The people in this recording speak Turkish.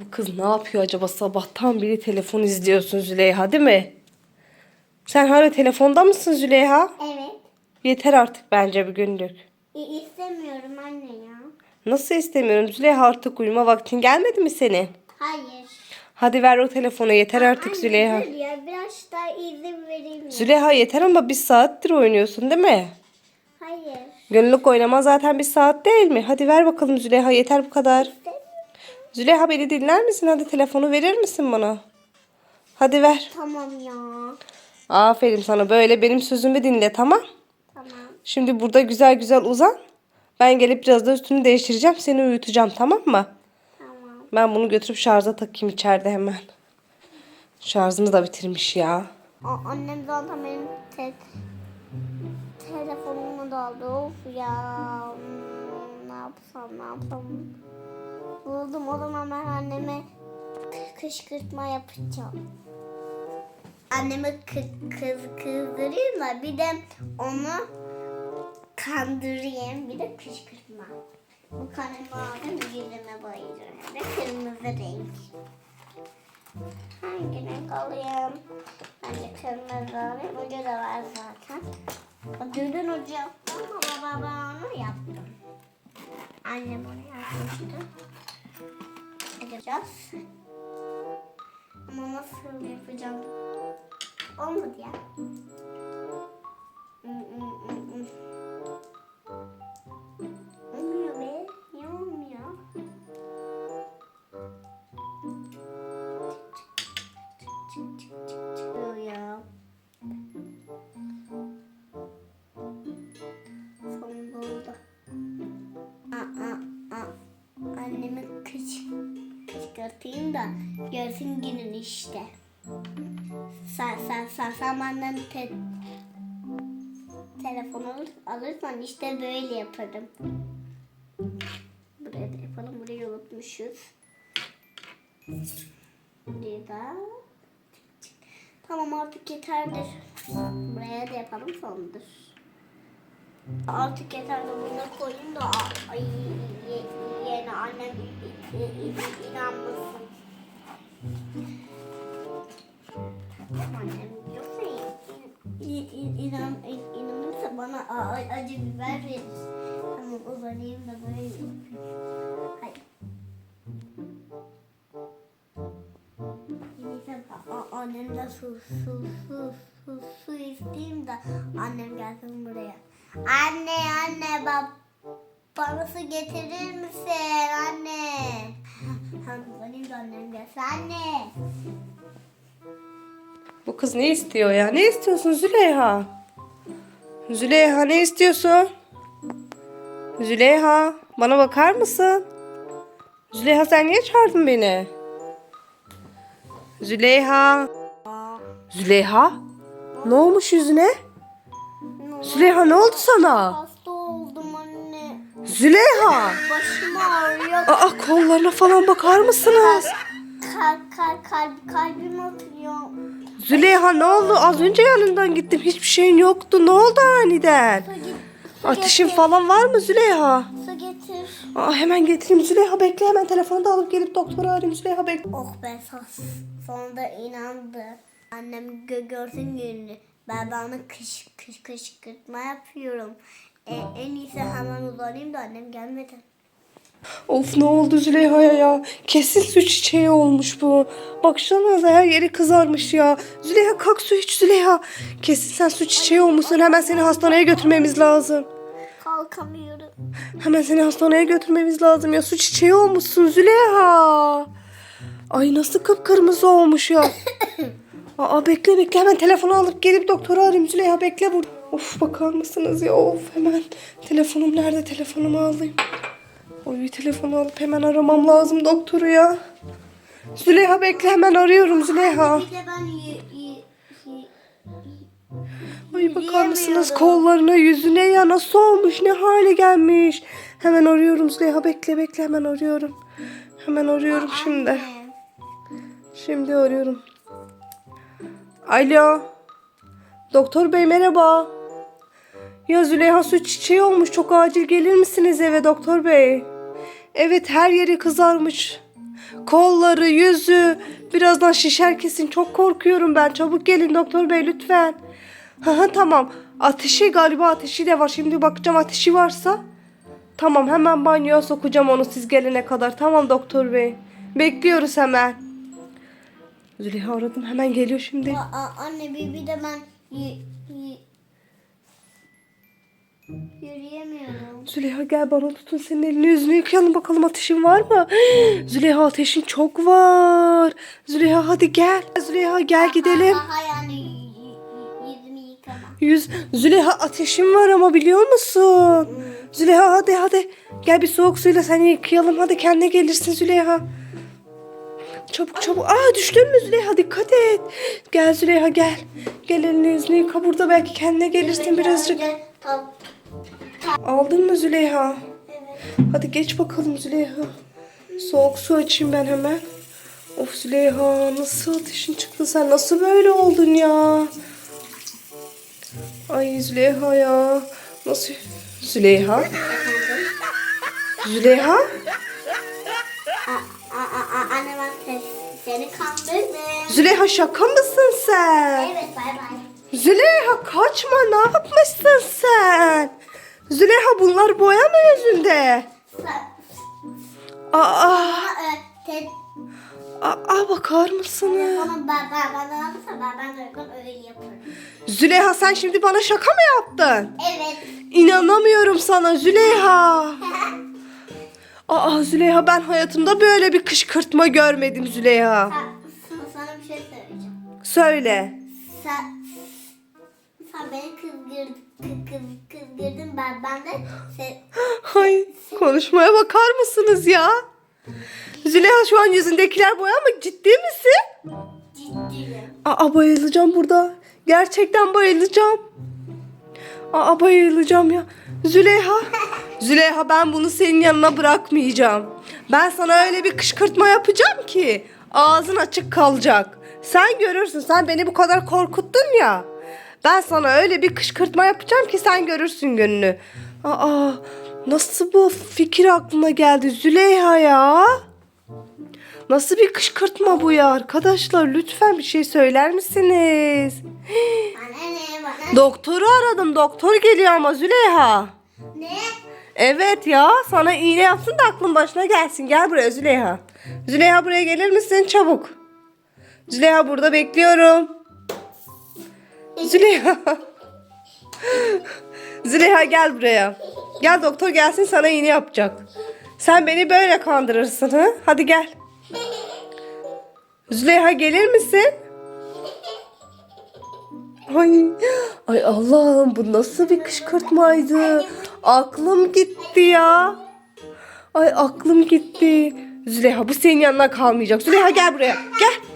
Bu kız ne yapıyor acaba sabahtan beri telefon izliyorsun Züleyha değil mi? Sen hala telefonda mısın Züleyha? Evet. Yeter artık bence bir günlük. İ- istemiyorum anne ya. Nasıl istemiyorum Züleyha artık uyuma vaktin gelmedi mi senin? Hayır. Hadi ver o telefonu yeter artık Anne, Züleyha. dur ya biraz daha izin vereyim ya. Züleyha yeter ama bir saattir oynuyorsun değil mi? Hayır. Günlük oynama zaten bir saat değil mi? Hadi ver bakalım Züleyha yeter bu kadar. Züleyha beni dinler misin? Hadi telefonu verir misin bana? Hadi ver. Tamam ya. Aferin sana böyle benim sözümü dinle tamam. Tamam. Şimdi burada güzel güzel uzan. Ben gelip biraz da üstünü değiştireceğim. Seni uyutacağım tamam mı? Tamam. Ben bunu götürüp şarja takayım içeride hemen. Şarjını da bitirmiş ya. A- annem zaten benim te- telefonumu da aldı. Of ya. Ne yapsam ne yapsam. Buldum o zaman ben anneme kı- kışkırtma yapacağım. Annemi kı- kız kızdırayım da bir de onu kandırayım bir de kışkırtma. Bu kalemi aldım yüzüme boyayacağım. Hem kırmızı renk. Hangi renk alayım? Bence kırmızı alayım. Ucu da var zaten. Düdün ucu yaptım ama baba onu yaptım. Annem onu yapmıştı. Yapacağız. Ama nasıl yapacağım? Olmadı ya. Günün işte. Sen, sen, sen, sen benden te, telefon alır, alırsan işte böyle yaparım. Buraya da yapalım. Burayı unutmuşuz. Burayı da Tamam artık yeterdir. Buraya da yapalım sondur. Artık yeter de bunu koyayım da ay, ye- yeni annem inanmasın. Annem yoksa in- bana acı verir. Tamam uzanayım böyle yapayım. Hayır. Su su su su su isteyeyim de annem gelsin buraya. Anne anne bab bana su getirir misin anne? Anne. Bu kız ne istiyor ya? Ne istiyorsun Züleyha? Züleyha ne istiyorsun? Züleyha bana bakar mısın? Züleyha sen niye çağırdın beni? Züleyha. Züleyha? Ne olmuş yüzüne? Züleyha ne oldu sana? Züleyha. Başım ağrıyor. Aa kollarına falan bakar mısınız? Kalp, kalp, kalp, kalbim atıyor. Züleyha ne oldu? Az önce yanından gittim. Hiçbir şeyin yoktu. Ne oldu aniden? Su, git, su Ateşin getir, falan var mı Züleyha? Su getir. Aa, hemen getireyim Züleyha bekle hemen telefonu da alıp gelip doktoru arayayım Züleyha bekle. Oh be sos. Sonunda inandı. Annem gö görsün gününü. Ben bana kış kış kışkırtma yapıyorum. E, en iyisi hemen uzanayım da annem gelmeden. Of ne oldu Züleyha'ya ya? Kesin su çiçeği olmuş bu. Baksanıza her yeri kızarmış ya. Züleyha kalk su iç Züleyha. Kesin sen su çiçeği olmuşsun. Hemen seni hastaneye götürmemiz lazım. Kalkamıyorum. Hemen seni hastaneye götürmemiz lazım ya. Su çiçeği olmuşsun Züleyha. Ay nasıl kıpkırmızı olmuş ya. Aa bekle bekle hemen telefonu alıp gelip doktoru arayayım Züleyha bekle burada. Of bakar mısınız ya of hemen telefonum nerede telefonumu alayım. Oy telefonu alıp hemen aramam lazım doktoru ya. Züleyha bekle hemen arıyorum Züleyha. Bir de ben y- y- y- Ay bakar mısınız kollarına yüzüne ya nasıl olmuş ne hale gelmiş. Hemen arıyorum Züleyha bekle bekle hemen arıyorum. Hemen arıyorum şimdi. Anne. Şimdi arıyorum. Alo. Doktor bey merhaba. Ya Züleyha su çiçeği olmuş. Çok acil gelir misiniz eve doktor bey? Evet her yeri kızarmış. Kolları, yüzü birazdan şişer kesin. Çok korkuyorum ben. Çabuk gelin doktor bey lütfen. Hı tamam. Ateşi galiba ateşi de var. Şimdi bakacağım ateşi varsa. Tamam hemen banyoya sokacağım onu siz gelene kadar. Tamam doktor bey. Bekliyoruz hemen. Züleyha aradım hemen geliyor şimdi. Aa, anne bir, bir de ben yürüyemiyorum. Züleyha gel bana tutun senin elini yüzünü yıkayalım bakalım ateşin var mı? Züleyha ateşin çok var. Züleyha hadi gel. Züleyha gel gidelim. Hayır anne y- yüzümü. Yüz Züleyha ateşin var ama biliyor musun? Züleyha hadi hadi. Gel bir soğuk suyla seni yıkayalım. Hadi kendine gelirsin Züleyha. Çabuk çabuk. Aa düştün mü Züleyha? Dikkat et. Gel Züleyha gel. Gel elini yüzünü yıka burada belki kendine gelirsin birazcık. Önce Aldın mı Züleyha? Evet. Hadi geç bakalım Züleyha. Soğuk su açayım ben hemen. Of Züleyha nasıl ateşin çıktı sen nasıl böyle oldun ya? Ay Züleyha ya. Nasıl? Züleyha? Züleyha? Anne ses, seni kandırdım. Züleyha şaka mısın sen? Evet bay bay. Züleyha kaçma ne yapmışsın sen? Züleyha bunlar boya mı yüzünde? Aa, aa bakar mısınız? Züleyha sen şimdi bana şaka mı yaptın? Evet. İnanamıyorum sana Züleyha. Aa Züleyha ben hayatımda böyle bir kışkırtma görmedim Züleyha. Sana bir şey söyleyeceğim. Söyle. Sen sen beni kızgırdın, kız, kız, kızgırdın ben ben de se, Ay konuşmaya bakar mısınız ya? Züleyha şu an yüzündekiler boya mı? Ciddi misin? ciddiyim. Aa bayılacağım burada. Gerçekten bayılacağım. Aa bayılacağım ya. Züleyha. Züleyha ben bunu senin yanına bırakmayacağım. Ben sana öyle bir kışkırtma yapacağım ki ağzın açık kalacak. Sen görürsün. Sen beni bu kadar korkuttun ya. Ben sana öyle bir kışkırtma yapacağım ki sen görürsün gününü. Aa nasıl bu fikir aklına geldi Züleyha ya? Nasıl bir kışkırtma bu ya arkadaşlar? Lütfen bir şey söyler misiniz? Bana ne bana Doktoru aradım. Doktor geliyor ama Züleyha. ne? Evet ya sana iğne yapsın da aklın başına gelsin. Gel buraya Züleyha. Züleyha buraya gelir misin çabuk? Züleyha burada bekliyorum. Züleyha. Züleyha gel buraya. Gel doktor gelsin sana iğne yapacak. Sen beni böyle kandırırsın ha? Hadi gel. Züleyha gelir misin? Ay, ay Allah'ım bu nasıl bir kışkırtmaydı? Aklım gitti ya. Ay aklım gitti. Züleyha bu senin yanına kalmayacak. Züleyha gel buraya. Gel.